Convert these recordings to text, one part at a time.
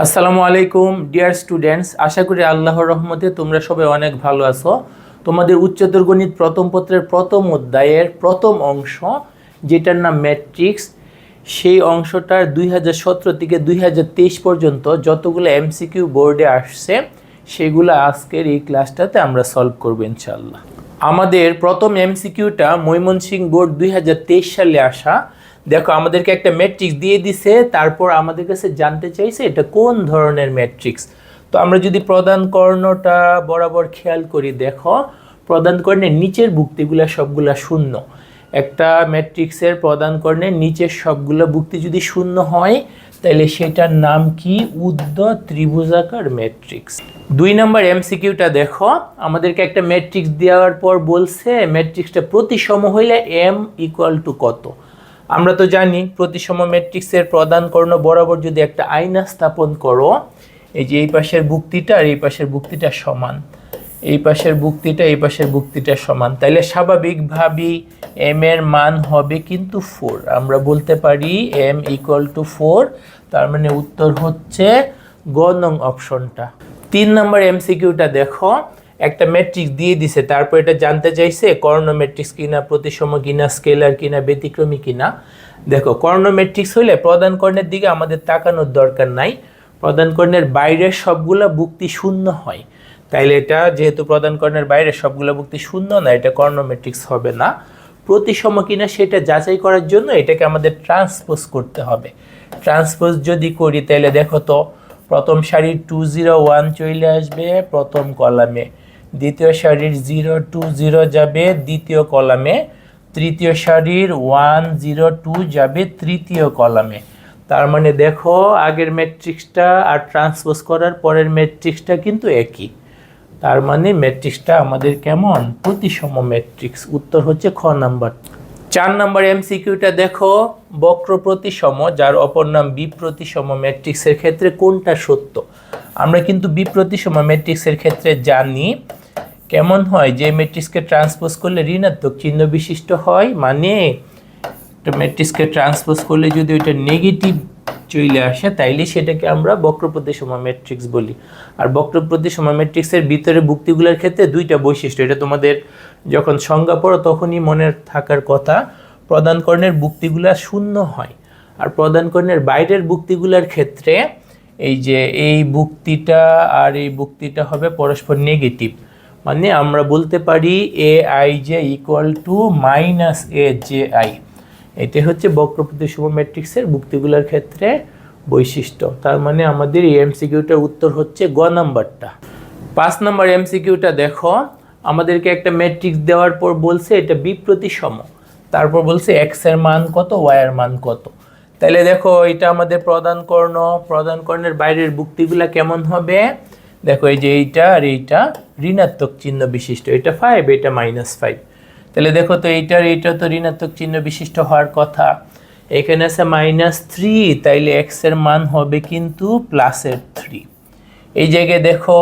আসসালামু আলাইকুম, dear students. আশা করি আল্লাহর রহমতে তোমরা সবাই অনেক ভালো আছো। তোমাদের উচ্চতর গণিত প্রথম পত্রের প্রথম অধ্যায়ের প্রথম অংশ, যেটার নাম ম্যাট্রিক্স, সেই অংশটার দুই হাজার সতেরো থেকে দুই হাজার তেইশ পর্যন্ত যতগুলো এমসিকিউ বোর্ডে আসছে, সেগুলো আজকের এই ক্লাসটাতে আমরা সলভ করব ইনশাল্লাহ আমাদের প্রথম এমসিকিউটা ময়মনসিংহ বোর্ড দুই হাজার তেইশ সালে আসা। দেখো, আমাদেরকে একটা ম্যাট্রিক্স দিয়ে দিছে, তারপর আমাদের কাছে জানতে চাইছে এটা কোন ধরনের ম্যাট্রিক্স তো আমরা যদি প্রদান কর্ণটা বরাবর খেয়াল করি, দেখো প্রদান কর্ণের নিচের বুক্তিগুলো সবগুলা শূন্য। একটা ম্যাট্রিক্সের প্রদান কর্ণের নিচের সবগুলো বুক্তি যদি শূন্য হয়, তাহলে সেটার নাম কি? উদ্দ ত্রিভুজাকার ম্যাট্রিক্স দুই নম্বর এমসিকিউটা দেখো, আমাদেরকে একটা ম্যাট্রিক্স দেওয়ার পর বলছে ম্যাট্রিক্সটা প্রতিসম হইলে এম ইকুয়াল টু কত? আমরা তো জানি প্রতিসম ম্যাট্রিক্সের প্রদান কর্ণ বরাবর যদি একটা আয়না স্থাপন করো, এই যে এই পাশের বুক্তিটা আর এই পাশের বুক্তিটা সমান। এই পাশের বুক্তিটা, এই পাশের বুক্তিটা সমান। তাইলে স্বাভাবিকভাবেই এম এর মান হবে কিন্তু ফোর আমরা বলতে পারি এম ইকুয়াল টু ফোর তার মানে উত্তর হচ্ছে গ নং অপশনটা। তিন নম্বর এমসিকিউটা দেখো। একটা ম্যাট্রিক্স দিয়ে দিছে, তারপর এটা জানতে চাইছে কর্ণ ম্যাট্রিক্স কিনা, প্রতিসম কিনা স্কেলার কিনা, ব্যতিক্রমী কিনা। দেখো, কর্ণ ম্যাট্রিক্স হলে প্রদান কর্ণের দিকে আমাদের তাকানোর দরকার নাই। প্রদান কর্ণের বাইরের সবগুলা বুক্তি শূন্য হয়। তাইলে এটা যেহেতু প্রদান কর্ণের বাইরে সবগুলো বুক্তি শূন্য না, এটা কর্ণ ম্যাট্রিক্স হবে না। প্রতিসম কিনা সেটা যাচাই করার জন্য এটাকে আমাদের ট্রান্সপোজ করতে হবে। ট্রান্সপোজ যদি করি তাহলে দেখো তো, প্রথম সারির টু জিরো ওয়ান চলে আসবে, প্রথম কলামে দ্বিতীয় সারির জিরো টু জিরো যাবে দ্বিতীয় কলামে। তৃতীয় সারির ওয়ান জিরো টু যাবে তৃতীয় কলামে। তার মানে দেখো, আগের ম্যাট্রিক্সটা আর ট্রান্সপোজ করার পরের ম্যাট্রিক্সটা কিন্তু একই। তার মানে ম্যাট্রিক্সটা আমাদের কেমন? প্রতিসম ম্যাট্রিক্স। উত্তর হচ্ছে খ নাম্বার। চার নাম্বার এমসিকিউটা দেখো, বক্র প্রতিসম, যার অপর নাম বিপ্রতিসম ম্যাট্রিক্সের ক্ষেত্রে কোনটা সত্য? আমরা কিন্তু বিপ্রতিসম ম্যাট্রিক্সের ক্ষেত্রে জানি কেমন হয়? যে ম্যাট্রিক্সকে ট্রান্সপোজ করলে ঋণাত্মক চিহ্ন বিশিষ্ট হয় মানে ম্যাট্রিক্সকে ট্রান্সপোজ করলে যদি ওইটা নেগেটিভ চলে আসে, তাইলে সেটাকে আমরা বক্রপ্রতিসম ম্যাট্রিক্স বলি। আর বক্রপ্রতিসম ম্যাট্রিক্সের ভিতরে বুক্তিগুলোর ক্ষেত্রে দুইটা বৈশিষ্ট্য। এটা তোমাদের যখন সংজ্ঞা পড়ো, তখনই মনে থাকার কথা প্রদান কর্ণের বুক্তিগুলা শূন্য হয়। আর প্রদান কর্ণের বাইরের বুক্তিগুলোর ক্ষেত্রে এই যে এই বুক্তিটা আর এই বুক্তিটা হবে পরস্পর নেগেটিভ মানে আমরা বলতে পারি A I J equal to minus A J I এটা হচ্ছে বক্রপ্রতিসম ম্যাট্রিক্সের বুক্তিগুলোর ক্ষেত্রে বৈশিষ্ট্য। তার মানে আমাদের এই এমসিকিউটার উত্তর হচ্ছে গ নাম্বারটা। পাঁচ নাম্বার এমসিকিউটা দেখো, আমাদেরকে একটা ম্যাট্রিক্স দেওয়ার পর বলছে এটা বিপ্রতিসম তারপর বলছে এক্সের মান কত ওয়াই মান কত। তাহলে দেখো, এটা আমাদের প্রদান কর্ণ প্রদান কর্ণের বাইরের বুক্তিগুলা কেমন হবে? দেখো এই যে এইটা আর এইটা ঋণাত্মক চিহ্ন বিশিষ্ট, এটা ফাইভ এটা মাইনাস ফাইভ তাহলে দেখো তো এইটার এইটা তো ঋণাত্মক চিহ্ন বিশিষ্ট হওয়ার কথা। এখানে আছে মাইনাস থ্রি তাইলে এক্সের মান হবে কিন্তু প্লাসের থ্রি এই জায়গায় দেখো,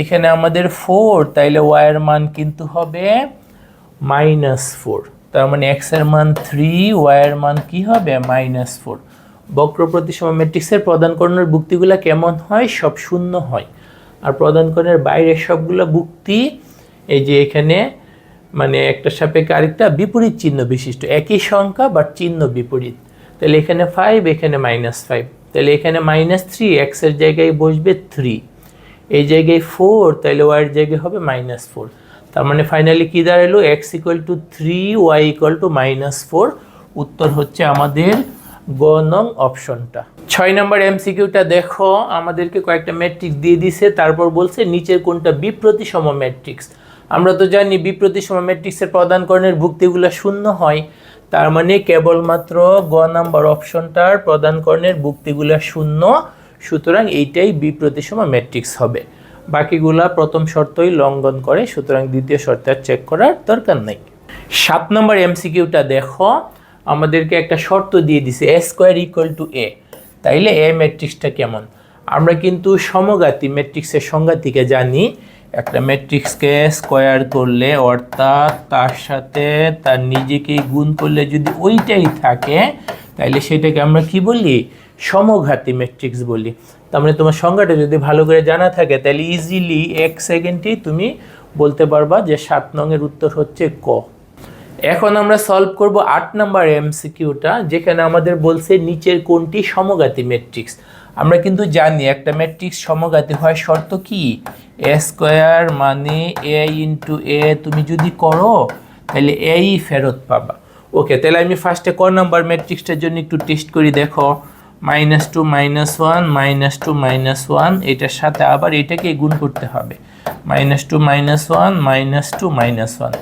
এখানে আমাদের ফোর তাইলে ওয়াই এর মান কিন্তু হবে মাইনাস ফোর তার মানে এক্সের মান থ্রি ওয়াই এর মান কি হবে? মাইনাস ফোর বক্র প্রতিসম ম্যাট্রিক্সের প্রদান কর্ণের বুক্তিগুলো কেমন হয়? সব শূন্য হয়। আর প্রদান কর্ণের বাইরের সবগুলো বুক্তি এই যে এখানে মানে একটা সাপেক্ষে আরেকটা বিপরীত চিহ্ন বিশিষ্ট। একই সংখ্যা বাট চিহ্ন বিপরীত। তাহলে এখানে ফাইভ এখানে মাইনাস ফাইভ তাহলে এখানে মাইনাস থ্রি এক্সের জায়গায় বসবে থ্রি এই জায়গায় ফোর তাহলে ওয়াইয়ের জায়গায় হবে মাইনাস ফোর তার মানে ফাইনালি কী দাঁড়াল? X equal to three Y equal to minus four উত্তর হচ্ছে আমাদের গ নং অপশনটা। ছয় নম্বর এমসিকিউটা দেখো, আমাদেরকে কয়েকটা ম্যাট্রিক্স দিয়ে দিছে, তারপর বলছে নিচের কোনটা বিপ্রতিসম ম্যাট্রিক্স আমরা তো জানি বিপ্রতিসম ম্যাট্রিক্সের প্রদানকরণের ভুক্তিগুলো শূন্য হয়, তার মানে কেবলমাত্র গ নাম্বার অপশনটার প্রদানকরণের ভুক্তিগুলো শূন্য, সুতরাং এইটাই বিপ্রতিসম ম্যাট্রিক্স হবে। বাকিগুলা প্রথম শর্তই লঙ্ঘন করে, সুতরাং দ্বিতীয় শর্ত চেক করার দরকার নেই। সাত নম্বর এমসিকিউটা দেখো আমাদেরকে একটা শর্ত দিয়ে দিছে A square equal to A তাইলে এ ম্যাট্রিক্সটা কেমন? আমরা কিন্তু সমগাতি ম্যাট্রিক্সের সংজ্ঞা থেকে জানি, একটা ম্যাট্রিক্সকে স্কোয়ার করলে, অর্থাৎ তার সাথে তার নিজেকেই গুণ করলে যদি ওইটাই থাকে, তাইলে সেটাকে আমরা কি বলি? সমঘাতী ম্যাট্রিক্স বলি। তার মানে তোমার সংজ্ঞাটা যদি ভালো করে জানা থাকে তাহলে ইজিলি এক সেকেন্ডেই তুমি বলতে পারবা যে সাত নংয়ের উত্তর হচ্ছে ক। এখন আমরা সলভ করব আট নাম্বার এমসিকিউটা যেখানে আমাদের বলছে নিচের কোনটি সমঘাতী ম্যাট্রিক্স আমরা কিন্তু জানি একটা ম্যাট্রিক্স সমঘাতী হয় শর্ত কি? এ স্কোয়ার মানে এ ইন্টু এ তুমি যদি করো, তাহলে এই ফেরত পাবা। ওকে তাহলে আমি ফার্স্টে ক নাম্বার ম্যাট্রিক্সটার জন্য একটু টেস্ট করি, দেখো। Minus two minus one minus two minus one এটার সাথে আবার এটাকে গুণ করতে হবে। Minus two minus one minus two minus one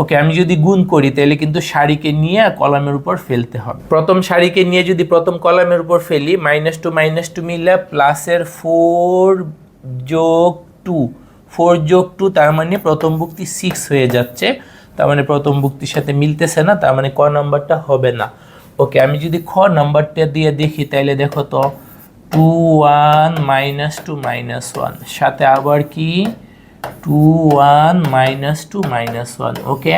okay, আমি যদি গুণ করি, তাহলে কিন্তু শাড়িকে নিয়ে কলামের উপর ফেলতে হবে। প্রথম শাড়িকে নিয়ে যদি প্রথম কলামের উপর ফেলি মাইনাস টু মাইনাস টু মিলে প্লাসের ফোর যোগ টু ফোর যোগ টু তার মানে প্রথম ভুক্তি সিক্স হয়ে যাচ্ছে। তার মানে প্রথম ভুক্তির সাথে মিলতেছে না, তার মানে ক নাম্বারটা হবে না। ওকে, আমি যদি খ নাম্বারটা দিয়ে দেখি, তাহলে দেখো তো two one minus two minus one সাথে আবার কি? Two one minus two minus one okay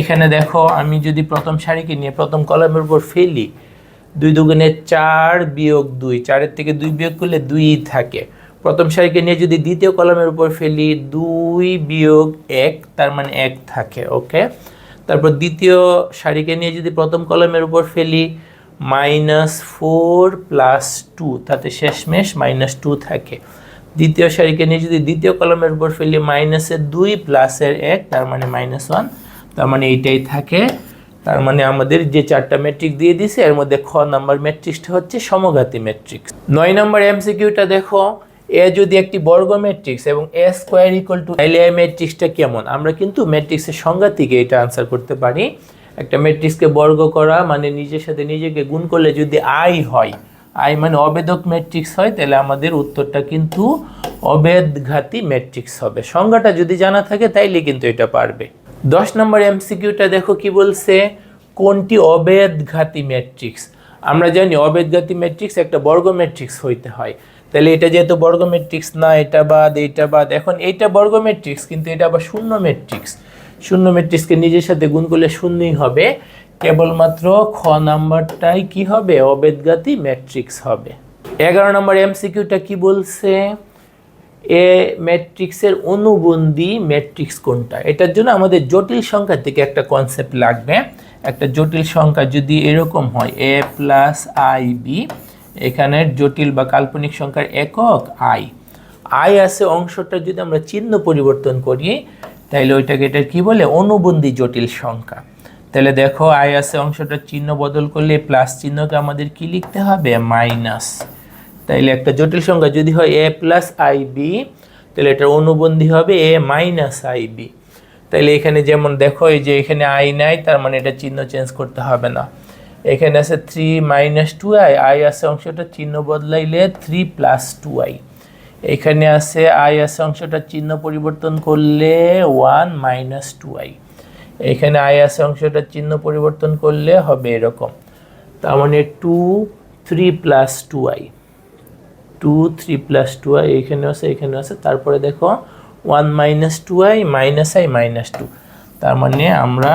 এখানে দেখো, আমি যদি প্রথম সারিকে নিয়ে প্রথম কলমের উপর ফেলি, দুই দুগুণে চার বিয়োগ দুই, চারের থেকে দুই বিয়োগ করলে দুই থাকে। প্রথম সারিকে নিয়ে যদি দ্বিতীয় কলমের উপর ফেলি, দুই বিয়োগ এক, তার মানে এক থাকে, ওকে? তারপর দ্বিতীয় সারিকে নিয়ে যদি প্রথম কলমের উপর ফেলি মাইনাস ফোর প্লাস টু তাতে শেষমেশ মাইনাস টু থাকে। দ্বিতীয় সারিকে নিয়ে যদি দ্বিতীয় কলমের উপর ফেলি মাইনাসের দুই প্লাসের এক, তার মানে মাইনাস ওয়ান তার মানে এইটাই থাকে। তার মানে আমাদের যে চারটা ম্যাট্রিক্স দিয়ে দিছে এর মধ্যে খ নাম্বার ম্যাট্রিক্সটা হচ্ছে সমঘাতী ম্যাট্রিক্স নয় নম্বর এমসিকিউটা দেখো, এ যদি একটি বর্গ ম্যাট্রিক্স এবং এ স্কোয়ার ইকুয়াল টু তাহলে এ ম্যাট্রিক্সটা কেমন? আমরা কিন্তু ম্যাট্রিক্সের সংজ্ঞা থেকে এটা আনসার করতে পারি। একটা ম্যাট্রিক্সকে বর্গ করা মানে নিজের সাথে নিজেকে গুণ করলে যদি আই হয় আই মানে অবেদক ম্যাট্রিক্স হয়, তাহলে আমাদের উত্তরটা কিন্তু অবেদঘাতী ম্যাট্রিক্স হবে। সংজ্ঞাটা যদি জানা থাকে, তাইলে কিন্তু এটা পারবে। দশ নম্বর এমসিকিউটা দেখো কি বলছে? কোনটি অবেদঘাতী ম্যাট্রিক্স আমরা জানি অবেদঘাতী ম্যাট্রিক্স একটা বর্গ ম্যাট্রিক্স হইতে হয়। তাহলে এটা যেহেতু বর্গ ম্যাট্রিক্স না, এটা বাদ, এইটা বাদ, এখন এইটা বর্গ ম্যাট্রিক্স কিন্তু এটা আবার শূন্য ম্যাট্রিক্স শূন্য ম্যাট্রিক্সকে নিজের সাথে গুণ করলে শূন্যই হবে। কেবলমাত্র খ নাম্বারটাই কি হবে? অবেদগাতি ম্যাট্রিক্স হবে। এগারো নম্বর এমসিকিউটা কি বলছে? এ ম্যাট্রিক্সের অনুবন্ধী ম্যাট্রিক্স কোনটা? এটার জন্য আমাদের জটিল সংখ্যা থেকে একটা কনসেপ্ট লাগবে। একটা জটিল সংখ্যা যদি এরকম হয়, এ প্লাস আই বি, এখানে জটিল বা কাল্পনিক সংখ্যার একক আই। আই আছে অংশটা যদি আমরা চিহ্ন পরিবর্তন করি তাহলে ওইটাকে এটা কি বলে? অনুবন্ধী জটিল সংখ্যা। তাহলে দেখো আই আছে অংশটার চিহ্ন বদল করলে প্লাস চিহ্নকে আমাদের কি লিখতে হবে? মাইনাস তাইলে একটা জটিল সংখ্যা, যদি হয় এ প্লাস আই বি তাহলে এটার অনুবন্ধী হবে এ মাইনাস আই বি তাইলে এখানে যেমন দেখো, এই যে এখানে আই নাই, তার মানে এটা চিহ্ন চেঞ্জ করতে হবে না। এখানে আছে three minus two I I আছে অংশটা চিহ্ন বদলাইলে থ্রি প্লাস টু আই এখানে আছে আই আছে অংশটা চিহ্ন পরিবর্তন করলে ওয়ান মাইনাস টু আই এখানে আই আছে অংশটা চিহ্ন পরিবর্তন করলে হবে এরকম। তার মানে two three plus two I two three plus two I এখানে আছে এখানে আছে। তারপরে দেখো one minus two I minus I minus two তার মানে আমরা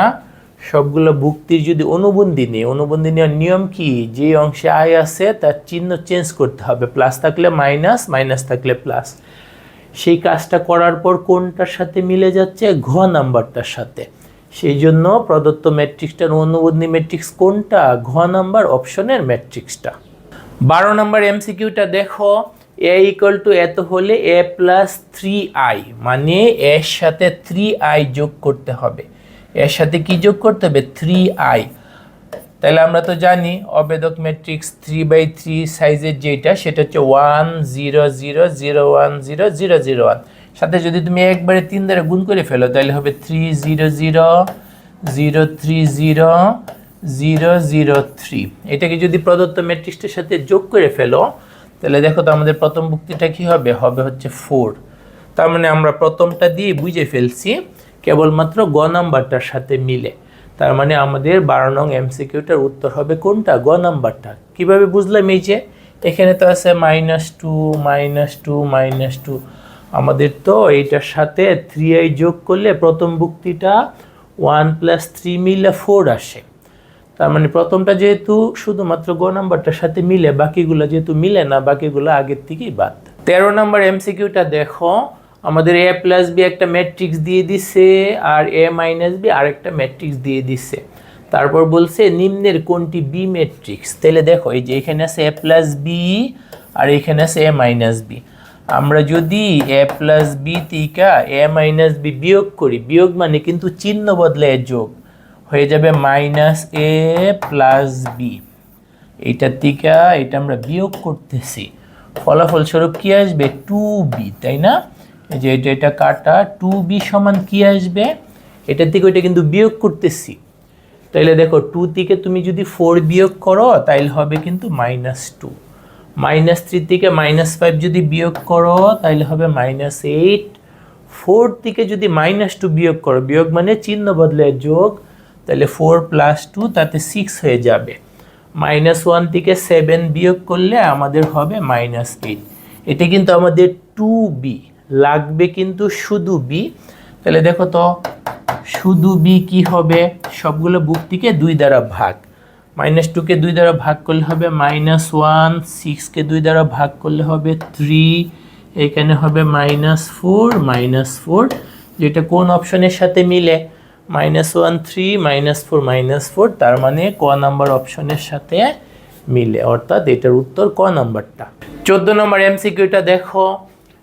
সবগুলো ভুক্তির যদি অনুবন্ধী নিই, অনুবন্ধী নেওয়ার নিয়ম কি? যে অংশে আয় আছে, তার চিহ্ন চেঞ্জ করতে হবে। প্লাস থাকলে মাইনাস মাইনাস থাকলে প্লাস সেই কাজটা করার পর কোনটার সাথে মিলে যাচ্ছে? ঘ নাম্বারটার সাথে। সেই জন্য প্রদত্ত ম্যাট্রিক্সটার অনুবন্ধী ম্যাট্রিক্স কোনটা? ঘ নাম্বার অপশনের ম্যাট্রিক্সটা। বারো নম্বর এমসিকিউটা দেখো। এ ইকুয়াল টু এত হলে এ প্লাস থ্রি আই মানে এর সাথে থ্রি আই যোগ করতে হবে। এর সাথে কি যোগ করতে হবে? Three I. তাহলে আমরা তো জানি অবেদক ম্যাট্রিক্স থ্রি বাই থ্রি সাইজের যেটা, সেটা হচ্ছে one zero zero zero one zero zero zero one. সাথে যদি তুমি একবারে তিন দ্বারা গুণ করে ফেলো, তাহলে হবে three zero zero zero three zero zero zero three এটাকে যদি প্রদত্ত ম্যাট্রিক্সটার সাথে যোগ করে ফেলো, তাহলে দেখো তো আমাদের প্রথম বুক্তিটা কি হবে? হবে হচ্ছে ফোর তার মানে আমরা প্রথমটা দিয়ে বুঝে ফেলছি, কেবলমাত্র গ নাম্বারটার সাথে মিলে। তার মানে আমাদের বারো নং এমসিকিউটার উত্তর হবে কোনটা? গ নাম্বারটা। কীভাবে বুঝলাম এই যে? এখানে তো আছে minus two minus two minus two আমাদের তো এইটার সাথে থ্রি আই যোগ করলে প্রথম বুক্তিটা ওয়ান প্লাস থ্রি মিলে ফোর আসে। তার মানে প্রথমটা যেহেতু শুধুমাত্র গ নাম্বারটার সাথে মিলে, বাকিগুলো যেহেতু মিলে না, বাকিগুলো আগের থেকেই বাদ। তেরো নাম্বার এমসিকিউটা দেখো, আমাদের এ প্লাস বি একটা ম্যাট্রিক্স দিয়ে দিছে, আর এ মাইনাস বি আরেকটা ম্যাট্রিক্স দিয়ে দিছে। তারপর বলছে নিম্নের কোনটি বি ম্যাট্রিক্স তাহলে দেখো, এই যে এখানে আছে এ প্লাস বি আর এখানে আছে এ মাইনাস বি আমরা যদি এ প্লাস বি থেকে এ মাইনাস বি বিয়োগ করি, বিয়োগ মানে কিন্তু চিহ্ন বদলে যোগ, হয়ে যাবে মাইনাস এ প্লাস বি এইটার থেকে এটা আমরা বিয়োগ করতেছি। ফলাফল স্বরূপ কী আসবে? টু বি তাই না? যে এটা এটা কাটা টু বি সমান কী আসবে? এটার থেকে ওইটা কিন্তু বিয়োগ করতেছি। তাইলে দেখো টু থেকে তুমি যদি ফোর বিয়োগ করো, তাইলে হবে কিন্তু মাইনাস টু মাইনাস থ্রি থেকে মাইনাস ফাইভ যদি বিয়োগ করো তাহলে হবে মাইনাস এইট। ফোর থেকে যদি মাইনাস টু বিয়োগ করো, বিয়োগ মানে চিহ্ন বদলে যোগ তাহলে ফোর প্লাস টু তাতে সিক্স হয়ে যাবে। মাইনাস ওয়ান থেকে সেভেন বিয়োগ করলে আমাদের হবে মাইনাস এইট। এটা কিন্তু আমাদের টু বি, লাগবে কিন্তু শুধু বি। তাহলে দেখো তো, শুধু বি কি হবে? সবগুলো বুক থেকে দুই দ্বারা ভাগ। মাইনাস টুকে দুই দ্বারা ভাগ করলে হবে মাইনাস ওয়ান সিক্সকে দুই দ্বারা ভাগ করলে হবে থ্রি এখানে হবে মাইনাস ফোর মাইনাস ফোর যেটা কোন অপশনের সাথে মিলে? Minus one three minus four minus four তার মানে ক নাম্বার অপশনের সাথে মিলে। অর্থাৎ এটার উত্তর ক নাম্বারটা। চোদ্দ নম্বর এমসিকিউটা দেখো।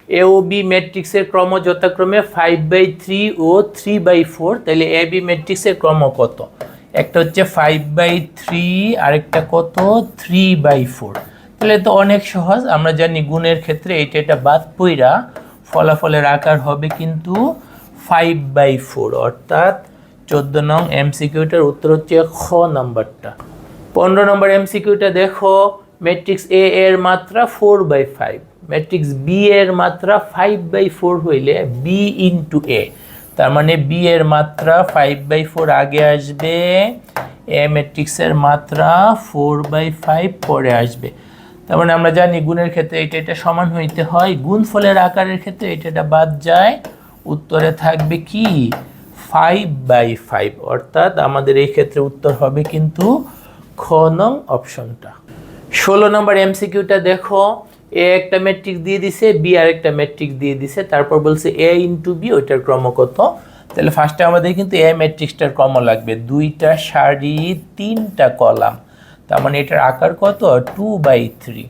এ ও বি ম্যাট্রিক্সের ক্রম যথাক্রমে ফাইভ বাই থ্রি ও থ্রি বাই ফোর তাহলে এ বি ম্যাট্রিক্সের ক্রম কত? একটা হচ্ছে ফাইভ বাই থ্রি আরেকটা কত? থ্রি বাই ফোর তাহলে তো অনেক সহজ, আমরা জানি গুণের ক্ষেত্রে এটা এটা বাদ পইরা ফলাফলের আকার হবে কিন্তু ফাইভ বাই ফোর অর্থাৎ চোদ্দ নং এমসিকিউটার উত্তর হচ্ছে খ নাম্বারটা। পনেরো নম্বর এমসিকিউটা দেখো ম্যাট্রিক্স এ এর মাত্রা four by five matrix B এর মাত্রা ফাইভ বাই ফোর হইলে বি ইন্টু এ তার মানে বি এর মাত্রা ফাইভ বাই ফোর আগে আসবে এ ম্যাট্রিক্সের মাত্রা ফোর বাই ফাইভ পরে আসবে। তার মানে আমরা জানি গুণের ক্ষেত্রে এটা এটা সমান হইতে হয়। গুণফলের আকারের ক্ষেত্রে এটা এটা বাদ যায়। উত্তরে থাকবে কি? ফাইভ বাই ফাইভ অর্থাৎ আমাদের এই ক্ষেত্রে উত্তর হবে কিন্তু খ নং অপশনটা। ষোলো নম্বর এমসিকিউটা দেখো। এ একটা ম্যাট্রিক্স দিয়ে দিছে বি আর একটা ম্যাট্রিক্স দিয়ে দিছে, তারপর বলছে এ ইন্টু বি ওইটার ক্রম কত? তাহলে ফার্স্টে আমাদের কিন্তু এ ম্যাট্রিক্সটার ক্রম লাগবে। দুইটা সারি, তিনটা কলাম। তার মানে এটার আকার কত? টু বাই থ্রি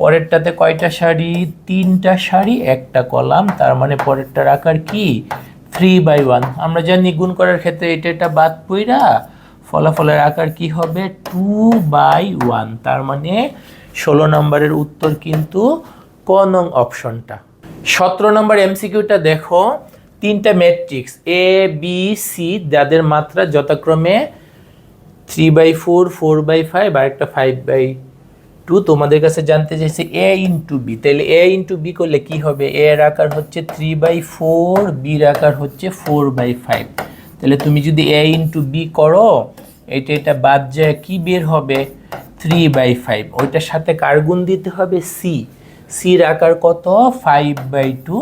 পরেরটাতে কয়টা সারি? তিনটা সারি, একটা কলাম। তার মানে পরেরটার আকার কি? থ্রি বাই ওয়ান আমরা জানি গুণ করার ক্ষেত্রে এটা এটা বাদ পইরা ফলাফলের আকার কি হবে? টু বাই ওয়ান তার মানে ষোলো নম্বরের উত্তর কিন্তু ক নং অপশনটা। সতেরো নম্বর এমসিকিউটা দেখো, তিনটা ম্যাট্রিক্স এ বি সি যাদের মাত্রা যথাক্রমে three by four four by five আর একটা ফাইভ বাই টু তোমাদের কাছে জানতে চাইছে এ ইন্টু বি তাহলে এ ইন্টু বি করলে কি হবে? এ এর আকার হচ্ছে থ্রি বাই ফোর বির আকার হচ্ছে ফোর বাই ফাইভ তাহলে তুমি যদি এ ইন্টু বি করো, এটা এটা বাদ যায়, কি বের হবে? থ্রি বাই ফাইভ ওইটার সাথে কার গুণ দিতে হবে? সি সির আকার কত? ফাইভ বাই টু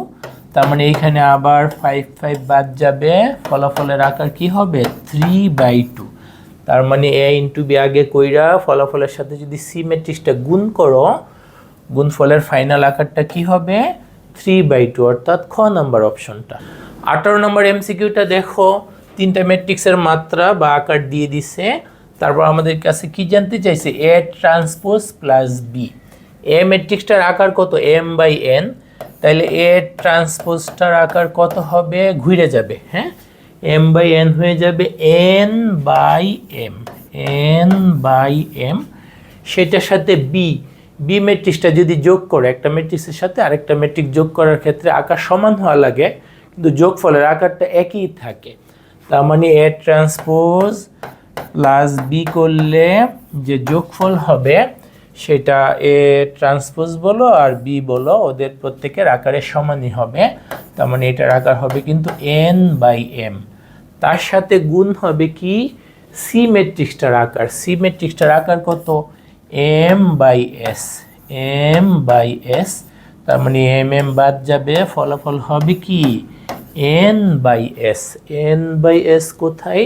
তার মানে এইখানে আবার ফাইভ ফাইভ বাদ যাবে। ফলাফলের আকার কি হবে? থ্রি বাই টু তার মানে এ ইন্টু বি আগে কইরা ফলাফলের সাথে যদি সি ম্যাট্রিক্সটা গুণ করো, গুণফলের ফাইনাল আকারটা কি হবে? থ্রি বাই টু অর্থাৎ খ নাম্বার অপশনটা আঠারো নম্বর এমসিকিউটা দেখো, তিনটা ম্যাট্রিক্সের মাত্রা বা আকার দিয়ে দিছে। তারপর আমাদের কাছে কি জানতে চাইছে? A transpose plus B A ম্যাট্রিক্সটার আকার কত? এম বাই এন তাহলে এ ট্রান্সপোজটার আকার কত হবে? ঘুরে যাবে হ্যাঁ? এম বাই এন হয়ে যাবে N by M N by M সেটার সাথে বি বি ম্যাট্রিক্সটা যদি যোগ করে, একটা ম্যাট্রিক্সের সাথে আরেকটা ম্যাট্রিক্স যোগ করার ক্ষেত্রে আকার সমান হওয়া লাগে, কিন্তু যোগফলের আকারটা একই থাকে। তার মানে এ ট্রান্সপোজ প্লাস বি করলে যে যোগফল হবে, সেটা এ ট্রান্সপোজ বলো আর বি বলো, ওদের প্রত্যেকের আকারের সমানই হবে। তার মানে এটার আকার হবে কিন্তু এন বাই এম তার সাথে গুণ হবে কি? সি ম্যাট্রিক্সটার আকার। সি ম্যাট্রিক্সটার আকার কত? M by S M by S তার মানে এম এম বাদ যাবে, ফলাফল হবে কি? N by S N by S কোথায়?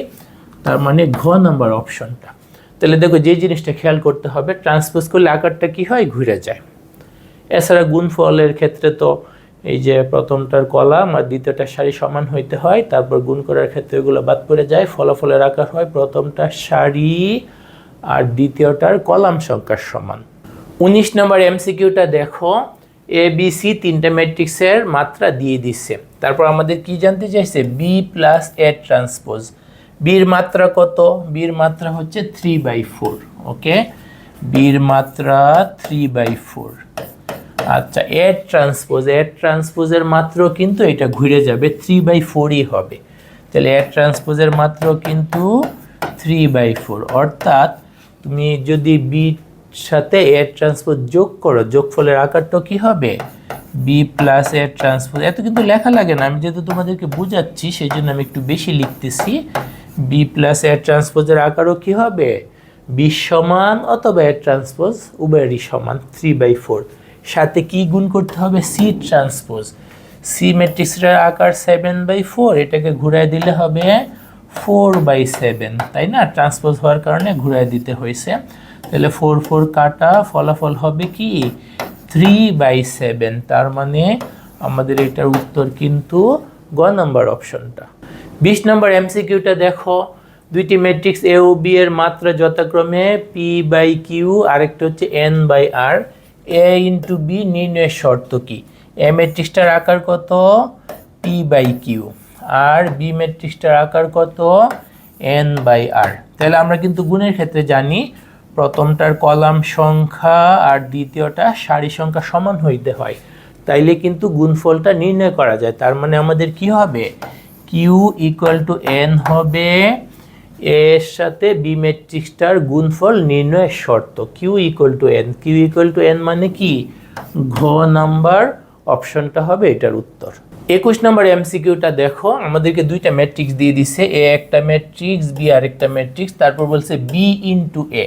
তার মানে ঘ নাম্বার অপশনটা তাহলে দেখো যে জিনিসটা খেয়াল করতে হবে ট্রান্সপোজ করলে আকারটা কি হয়? ঘুরে যায়। এছাড়া গুণফলের ক্ষেত্রে তো এই যে প্রথমটার কলাম আর দ্বিতীয়টার সারি সমান হইতে হয়, তারপর গুণ করার ক্ষেত্রে এগুলো বাদ পড়ে যায়, ফলাফলের আকার হয়, প্রথমটার সারি আর দ্বিতীয়টার কলাম সংখ্যার সমান। উনিশ নম্বর এমসিকিউটা দেখো এ বি সি তিনটা ম্যাট্রিক্সের মাত্রা দিয়ে দিচ্ছে তারপর আমাদের কি জানতে চাইছে? বি প্লাস এ ট্রান্সপোজ বির মাত্রা কত? বির মাত্রা হচ্ছে থ্রি বাই ফোর ওকে বির মাত্রা থ্রি বাই ফোর আচ্ছা এর ট্রান্সপোজ এর ট্রান্সপোজের মাত্র কিন্তু এটা ঘুরে যাবে থ্রি বাই ফোরই হবে। তাহলে এর ট্রান্সপোজের মাত্র কিন্তু থ্রি বাই ফোর অর্থাৎ তুমি যদি বি সাথে এর ট্রান্সপোজ যোগ করো, যোগফলের আকারটা কি হবে? বি প্লাস এর ট্রান্সপোজ এত কিন্তু লেখা লাগে না, আমি যেহেতু তোমাদেরকে বুঝাচ্ছি, সেই জন্য আমি একটু বেশি লিখতেছি। বি প্লাস এর ট্রান্সপোজের আকারও কি হবে? বি সমান অথবা এর ট্রান্সপোজ উভয়েরই সমান থ্রি বাই ফোর সাথে কি গুণ করতে হবে? সি ট্রান্সপোজ সি ম্যাট্রিক্সের আকার সেভেন বাই ফোর এটাকে ঘুরাই দিলে হবে ফোর বাই সেভেন তাই না? ট্রান্সপোজ হওয়ার কারণে ঘুরাই দিতে হয়েছে। তাহলে ফোর ফোর কাটা, ফলাফল হবে কি? থ্রি বাই সেভেন তার মানে আমাদের এটার উত্তর কিন্তু গ নাম্বার অপশনটা বিশ নম্বর এমসিকিউটা দেখো, দুইটি ম্যাট্রিক্স এ ও বি এর মাত্রা যথাক্রমে পি বাই কিউ আরেকটা হচ্ছে N by R A into B নির্ণয়ের শর্ত কি? এ ম্যাট্রিক্সটার আকার কত? পি বাই কিউ আর বি ম্যাট্রিক্সটার আকার কত? এন বাই আর তাহলে আমরা কিন্তু গুণের ক্ষেত্রে জানি, প্রথমটার কলাম সংখ্যা আর দ্বিতীয়টা সারি সংখ্যা সমান হইতে হয়। তাইলে কিন্তু গুণফলটা নির্ণয় করা যায়। তার মানে আমাদের কি হবে? কিউ ইকুয়াল টু এন হবে এর সাথে বি ম্যাট্রিক্সটার গুণফল নির্ণয়ের শর্ত। Q equal to N Q equal to N মানে কি? ঘ নাম্বার অপশনটা হবে এটার উত্তর। একুশ নম্বর এমসিকিউটা দেখো, আমাদেরকে দুইটা ম্যাট্রিক্স দিয়ে দিছে। এ একটা ম্যাট্রিক্স বি আরেকটা ম্যাট্রিক্স তারপর বলছে বি ইন্টু এ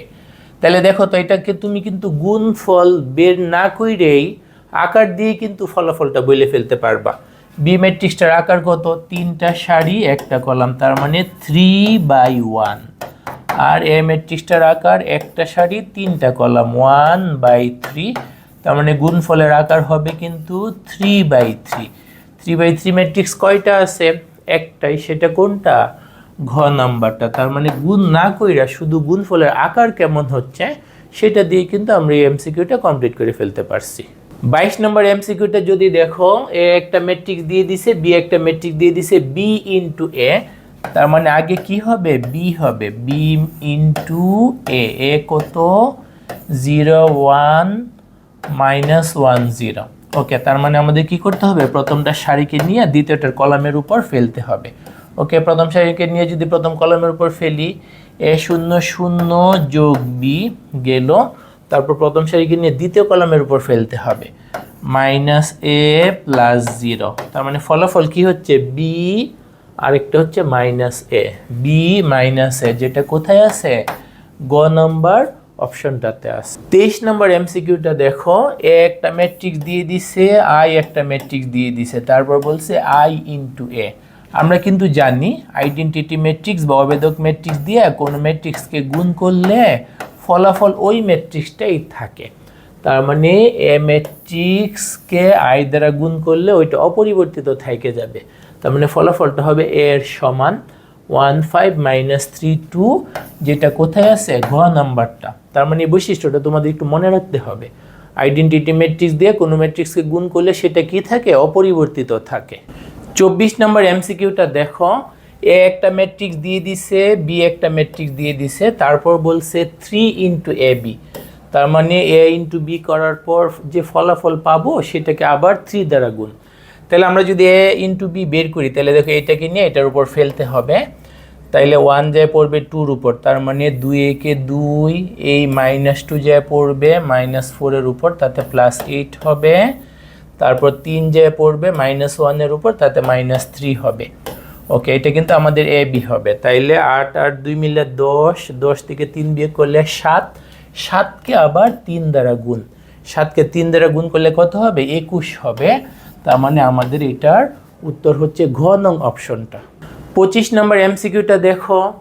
তাহলে দেখো তো এটাকে তুমি কিন্তু গুণফল বের না কইরেই আকার দিয়ে কিন্তু ফলাফলটা বলে ফেলতে পারবা। বি ম্যাট্রিক্সটার আকার কত? তিনটা সারি, একটা কলাম, তার মানে থ্রি বাই ওয়ান আর এ ম্যাট্রিক্সটার আকার, একটা সারি, তিনটা কলাম ওয়ান বাই থ্রি তার মানে গুণফলের আকার হবে কিন্তু three by three three by three matrix কয়টা আছে? একটাই, সেটা কোনটা? ঘ নাম্বারটা। তার মানে গুণ না কইরা শুধু গুণফলের আকার কেমন হচ্ছে, সেটা দিয়ে কিন্তু আমরা এই এমসিকিউটা কমপ্লিট করে ফেলতে পারছি। বাইশ নম্বর এমসিকিউটা যদি দেখো, এ একটা ম্যাট্রিক্স দিয়ে দিছে, বি একটা ম্যাট্রিক্স দিয়ে দিছে বি ইন্টু এ তার মানে আগে কি হবে? বি হবে। বি ইন্টু এ এ কত? Zero, one, minus one, zero. Okay, তার মানে আমাদের কি করতে হবে? প্রথমটা সারিকে নিয়ে দ্বিতীয়টার কলামের উপর ফেলতে হবে। ওকে, প্রথম সারিকে নিয়ে যদি প্রথম কলামের উপর ফেলি, এ শূন্য শূন্য যোগ বি গেল তারপর প্রথম সারিকে নিয়ে দ্বিতীয় কলামের উপর ফেলতে হবে। Minus A plus zero. তার মানে ফলাফল কি হচ্ছে? বি, আরেকটা হচ্ছে minus A. B minus A, যেটা কোথায় আছে? গ নম্বর অপশনটাতে আছে। তেইশ নম্বর এমসিকিউটা দেখো, এ একটা ম্যাট্রিক্স দিয়ে দিছে, আই একটা ম্যাট্রিক্স দিয়ে দিছে। তারপর বলছে আই ইন্টু এ। আমরা কিন্তু জানি, আইডেন্টিটি ম্যাট্রিক্স বা অবেদক ম্যাট্রিক্স দিয়ে কোনো ম্যাট্রিক্সকে গুণ করলে ফলাফল ওই ম্যাট্রিক্সটাই থাকে। তার মানে এ ম্যাট্রিক্সকে আই দ্বারা গুণ করলে ওইটা অপরিবর্তিত থেকে যাবে। তার মানে ফলাফলটা হবে এর সমান one five minus three two যেটা কোথায় আছে? ঘ নাম্বারটা। তার মানে বৈশিষ্ট্যটা তোমাদের একটু মনে রাখতে হবে। আইডেন্টিটি ম্যাট্রিক্স দিয়ে কোনো ম্যাট্রিক্সকে গুণ করলে সেটা কি থাকে? অপরিবর্তিত থাকে। চব্বিশ নম্বর এমসিকিউটা দেখো। এ একটা ম্যাট্রিক্স দিয়ে দিছে বি একটা ম্যাট্রিক্স দিয়ে দিছে, তারপর বলছে থ্রি ইন্টু এ বি তার মানে এ ইন্টু বি করার পর যে ফলাফল পাবো, সেটাকে আবার থ্রি দ্বারা গুণ। তাহলে আমরা যদি এ ইন্টু বি বের করি, তাহলে দেখো এটাকে নিয়ে এটার উপর ফেলতে হবে। তাইলে ওয়ান যায় পড়বে টুর উপর, তার মানে দুই একে দুই, এই মাইনাস টু যায় পড়বে মাইনাস ফোরের উপর, তাতে প্লাস এইট হবে। তারপর তিন যায় পড়বে মাইনাস ওয়ানের উপর, তাতে মাইনাস থ্রি হবে। ওকে এটা কিন্তু আমাদের এ বি হবে। তাইলে আট আট, দুই মিলে দশ দশ থেকে তিন বিয়ে করলে সাত। সাতকে আবার তিন দ্বারা গুণ। সাতকে তিন দ্বারা গুণ করলে কত হবে? একুশ হবে। তার মানে আমাদের এটার উত্তর হচ্ছে ঘ নং অপশনটা। পঁচিশ নম্বর এমসিকিউটা দেখো।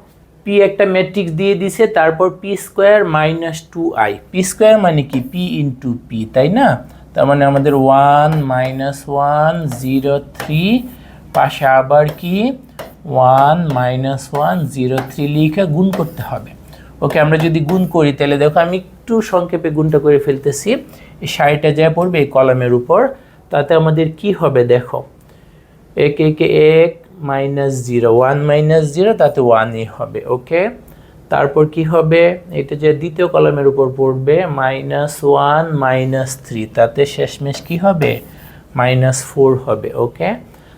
পি একটা ম্যাট্রিক্স দিয়ে দিছে, তারপর P square minus two I P square মানে কি? পি ইন্টু পি তাই না? তার মানে আমাদের one minus one zero three পাশে আবার কি? One minus one, zero three লিখে গুণ করতে হবে। ওকে, আমরা যদি গুণ করি, তাহলে দেখো আমি একটু সংক্ষেপে গুণটা করে ফেলতেছি। এই শাড়িটা যা পড়বে এই কলমের উপর, তাতে আমাদের কি হবে দেখো? এক এক এক minus zero, one minus zero, তাতে ওয়ানই হবে, ওকে? তারপর কি হবে? এটা যে দ্বিতীয় কলমের উপর পড়বে, মাইনাস ওয়ান মাইনাস থ্রি, তাতে শেষমেশ কি হবে? মাইনাস ফোর হবে, ওকে?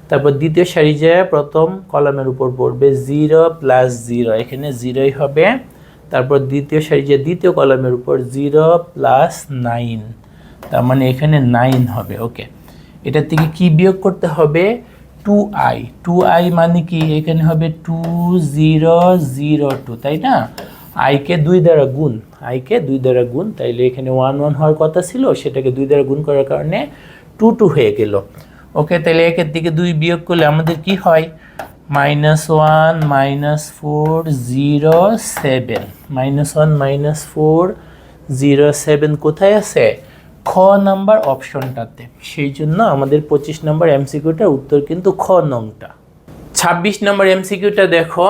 তারপর দ্বিতীয় সারি যে প্রথম কলামের উপর পড়বে জিরো প্লাস জিরো, এখানে জিরোই হবে। তারপর দ্বিতীয় সারি যে দ্বিতীয় কলামের উপর জিরো প্লাস নাইন, তার মানে এখানে নাইন হবে, ওকে। এটা থেকে কি বিয়োগ করতে হবে? টু আই টু আই মানে কি? এখানে হবে টু জিরো জিরো টু, তাই না? আইকে দুই দ্বারা গুণ আইকে দুই দ্বারা গুণ, তাইলে এখানে ওয়ান ওয়ান হওয়ার কথা ছিল, সেটাকে দুই দ্বারা গুণ করার কারণে টু টু হয়ে গেল। ওকে, তাহলে একের দিকে দুই বিয়োগ করলে আমাদের কি হয়? Minus one minus four zero seven minus one minus four zero seven কোথায় আছে? খ নাম্বার অপশনটাতে। সেই জন্য আমাদের পঁচিশ নাম্বার এমসিকিউটার উত্তর কিন্তু খ নংটা। ছাব্বিশ নাম্বার এমসিকিউটা দেখো,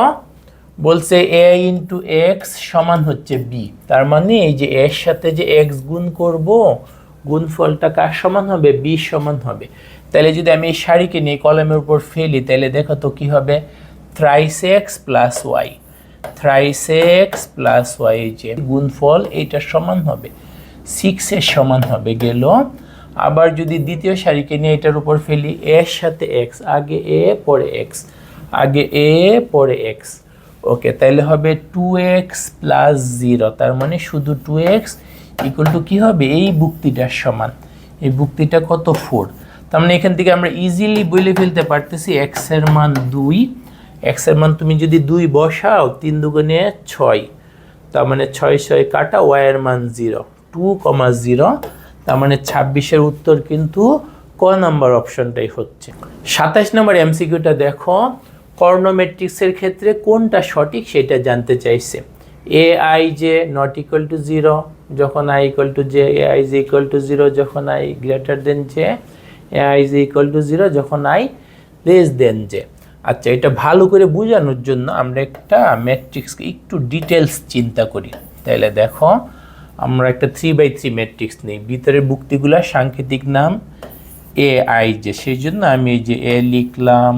বলছে এ ইন্টু এক্স সমান হচ্ছে বি তার মানে এই যে এর সাথে যে এক্স গুণ করব, গুণফলটা কার সমান হবে? বি সমান হবে। তাহলে যদি আমি এই শাড়িকে নিয়ে কলমের উপর ফেলি, তাহলে দেখো তো কী হবে? Thrice X plus Y thrice X plus Y যে গুণফল এইটার সমান হবে। সিক্সের সমান হবে গেল। আবার যদি দ্বিতীয় শাড়িকে নিয়ে এটার উপর ফেলি, এর সাথে এক্স আগে এ, পরে এক্স আগে এ, পরে এক্স ওকে, তাহলে হবে টু এক্স প্লাস জিরো তার মানে শুধু টু এক্স ইকুয়াল টু কী হবে? এই বুক্তিটার সমান। এই বুক্তিটা কত? ফোর তার মানে এখান থেকে আমরা ইজিলি বলে ফেলতে পারতেছি এক্সের মান দুই এক্সের মান তুমি যদি দুই বসাও, তিন দুগুণে ছয়, তার মানে ছয় ছয় কাটা ওয়াইয়ের মান জিরো টু কমা জিরো তার মানে ছাব্বিশের উত্তর কিন্তু ক নাম্বার অপশনটাই হচ্ছে। সাতাশ নম্বর এমসিকিউটা দেখো কর্নোমেট্রিক্সের ক্ষেত্রে কোনটা সঠিক সেটা জানতে চাইছে। A I J not equal to zero যখন I equal to J A I J equal to zero যখন I greater than J A I J equal to zero যখন আই লেস দেন জে আচ্ছা এটা ভালো করে বোঝানোর জন্য আমরা একটা ম্যাট্রিক্সকে একটু ডিটেলস চিন্তা করি। তাহলে দেখো, আমরা একটা থ্রি বাই থ্রি ম্যাট্রিক্স নিই। ভিতরের বুক্তিগুলার সাংকেতিক নাম এ আই যে সেই জন্য আমি এই যে এ লিখলাম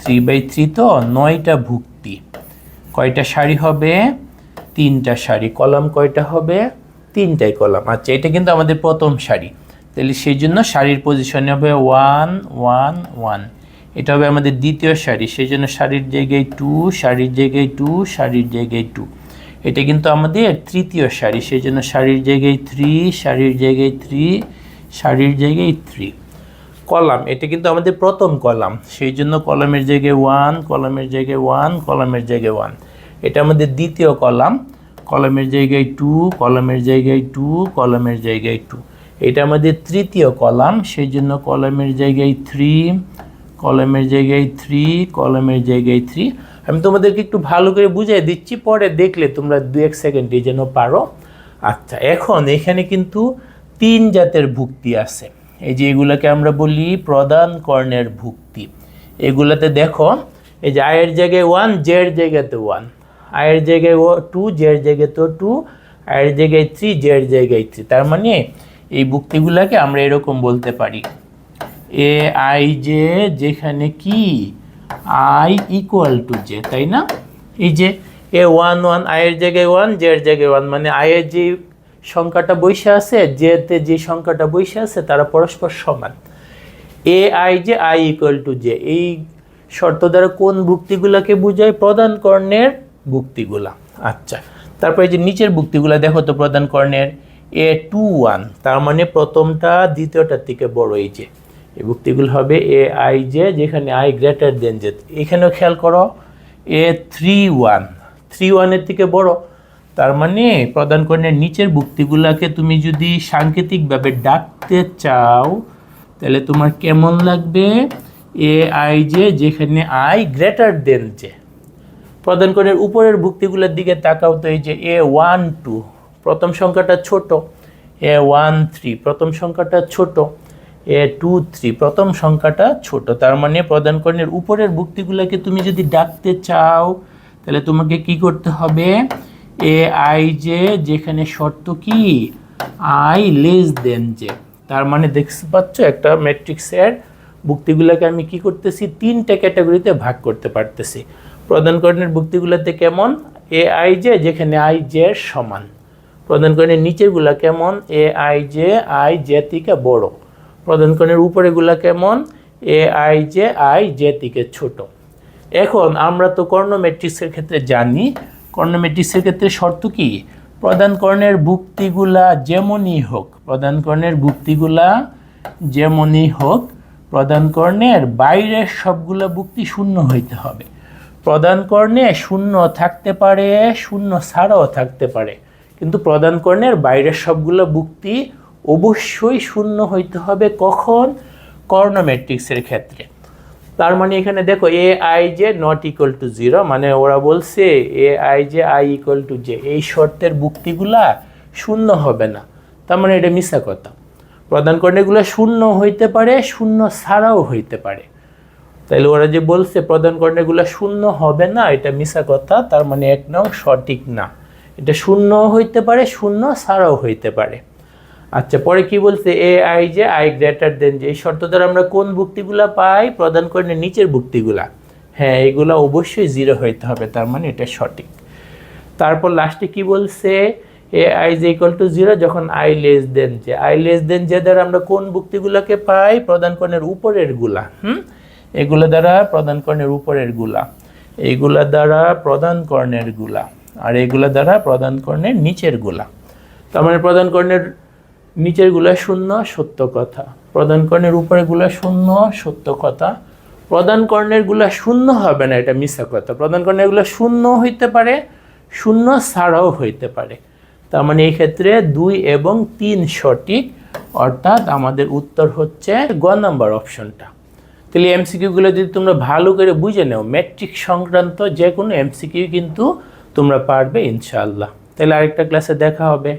থ্রি বাই থ্রি তো নয়টা ভুক্তি। কয়টা শাড়ি হবে? তিনটা শাড়ি কলাম কয়টা হবে? তিনটাই কলাম। আচ্ছা এটা কিন্তু আমাদের প্রথম শাড়ি তাহলে সেই জন্য শাড়ির পজিশনে হবে ওয়ান ওয়ান ওয়ান এটা হবে আমাদের দ্বিতীয় শাড়ি, সেই জন্য শাড়ির জায়গায় টু শাড়ির জায়গায় টু শাড়ির জায়গায় টু এটা কিন্তু আমাদের তৃতীয় শাড়ি, সেই জন্য শাড়ির জায়গায় থ্রি শাড়ির জায়গায় থ্রি শাড়ির জায়গায় থ্রি কলাম, এটা কিন্তু আমাদের প্রথম কলাম, সেই জন্য কলামের জায়গায় ওয়ান কলামের জায়গায় ওয়ান কলামের জায়গায় ওয়ান এটা আমাদের দ্বিতীয় কলাম, কলামের জায়গায় টু কলামের জায়গায় টু কলামের জায়গায় টু এটা আমাদের তৃতীয় কলাম সেই জন্য কলামের জায়গায় থ্রি কলমের জায়গায় থ্রি কলমের জায়গায় থ্রি আমি তোমাদেরকে একটু ভালো করে বুঝিয়ে দিচ্ছি, পরে দেখলে তোমরা দু এক সেকেন্ডে যেন পারো। আচ্ছা এখন এখানে কিন্তু তিন জাতের ভুক্তি আছে। এই যে এগুলোকে আমরা বলি প্রধান কর্ণের ভুক্তি। এগুলাতে দেখো, এই যে আয়ের জায়গায় ওয়ান জের জায়গাতে ওয়ান আয়ের জায়গায় ও টু জের জায়গায় তো টু আয়ের জায়গায় থ্রি জের জায়গায় থ্রি তার মানে এই ভুক্তিগুলাকে আমরা এরকম বলতে পারি। এ, আই, জে, যেখানে কি? আই ইকুয়াল টু জে, তাই না? এই যে, এ, ওয়ান ওয়ান আয়ের জায়গায় ওয়ান জের জায়গায় ওয়ান মানে আয়ের যে সংখ্যাটা বৈশা আছে জেতে যে সংখ্যাটা বৈশা আছে, তারা পরস্পর সমান। A, I J I equal to J, এই শর্ত দ্বারা কোন ভুক্তিগুলাকে বোঝায়? প্রধান কর্ণের ভুক্তিগুলা। আচ্ছা তারপরে যে নিচের ভুক্তিগুলা, দেখো তো প্রধান কর্ণের। এ টু ওয়ান তার মানে প্রথমটা, দ্বিতীয়টার থেকে বড় এই যে। এই হবে এ আই জে যেখানে আই গ্রেটার দেন জে এখানেও খেয়াল করো এ থ্রি ওয়ান থ্রি ওয়ানের থেকে বড়। তার মানে প্রদান কর্ণের নিচের ভুক্তিগুলাকে তুমি যদি সাংকেতিকভাবে ডাকতে চাও, তাহলে তোমার কেমন লাগবে? এ আই জে যেখানে আই গ্রেটার দেন জে প্রদান কর্ণের উপরের ভুক্তিগুলোর দিকে তাকাও তো এই যে এ ওয়ান টু প্রথম সংখ্যাটা ছোট, এ ওয়ান থ্রি প্রথম সংখ্যাটা ছোট, এ টু থ্রি প্রথম সংখ্যাটা ছোট। তার মানে প্রদান কর্ণের উপরের ভুক্তিগুলোকে তুমি যদি ডাকতে চাও, তাহলে তোমাকে কি করতে হবে? এ আই যে যেখানে শর্ত কি? আই লেস দেন যে তার মানে দেখতে পাচ্ছ একটা ম্যাট্রিক্সের ভুক্তিগুলোকে আমি কি করতেছি? তিনটা ক্যাটাগরিতে ভাগ করতে পারতেছি। প্রদানকরণের ভুক্তিগুলোতে কেমন? এ আই জে যেখানে আই জে সমান। প্রদানকরণের নিচেরগুলা কেমন? A I J I J থেকে বড়। প্রদানকরণের উপরেগুলা কেমন? A I J I J থেকে ছোট। এখন আমরা তো কর্ণ ম্যাট্রিক্সের ক্ষেত্রে জানি। কর্ণ ম্যাট্রিক্সের ক্ষেত্রে শর্ত কি? প্রদান কর্ণের ভুক্তিগুলা যেমনই হোক প্রদান কর্ণের ভুক্তিগুলা যেমনই হোক প্রদান কর্ণের বাইরের সবগুলো ভুক্তি শূন্য হইতে হবে। প্রদান কর্ণে শূন্য থাকতে পারে, শূন্য ছাড়াও থাকতে পারে। কিন্তু প্রদান কর্ণের বাইরের সবগুলো বুক্তি অবশ্যই শূন্য হইতে হবে কখন? কর্ণ ম্যাট্রিক্সের ক্ষেত্রে। তার মানে এখানে দেখো A I J not equal to zero মানে ওরা বলছে A I J I equal to J এই শর্তের বুক্তিগুলা শূন্য হবে না। তার মানে এটা মিশা কথা। প্রদান কর্ণেগুলো শূন্য হইতে পারে, শূন্য ছাড়াও হইতে পারে। তাইলে ওরা যে বলছে প্রদান কর্ণেগুলো শূন্য হবে না, এটা মিশা কথা, তার মানে এক নং সঠিক না। এটা শূন্য হইতে পারে, শূন্য ছাড়াও হইতে পারে। আচ্ছা পরে কি বলছে? A, I J I greater than J, এই শর্ত দ্বারা আমরা কোন ভুক্তিগুলা পাই? প্রদান কর্ণের নিচের ভুক্তিগুলা। হ্যাঁ এগুলা অবশ্যই জিরো হইতে হবে, তার মানে এটা সঠিক। তারপর লাস্টে কি বলছে? A, I J equal to zero যখন I less than J, I less দেন যে দ্বারা আমরা কোন ভুক্তিগুলোকে পাই? প্রদান কর্ণের উপরেরগুলা, হুম? এগুলো দ্বারা প্রদান কর্ণের উপরেরগুলা। এইগুলা দ্বারা প্রদান কর্ণেরগুলা। আর এগুলা দ্বারা প্রদান কর্ণের নিচেরগুলা। তার মানে প্রদান কর্ণের নিচেরগুলা শূন্য, সত্য কথা। প্রদান কর্ণের উপরেরগুলা শূন্য, সত্য কথা। প্রদান কর্ণেরগুলা শূন্য হবে না, এটা মিথ্যা কথা। প্রদান কর্ণেরগুলা শূন্য হইতে পারে, শূন্য ছাড়াও হইতে পারে। তার মানে এই ক্ষেত্রে দুই এবং তিন সঠিক, অর্থাৎ আমাদের উত্তর হচ্ছে গ নাম্বার অপশনটা। তাহলে এমসিকিউগুলো যদি তোমরা ভালো করে বুঝে নাও ম্যাট্রিক সংক্রান্ত যে কোনো এমসিকিউ কিন্তু তোমরা পারবে ইনশাআল্লাহ। তাহলে আরেকটা ক্লাসে দেখা হবে।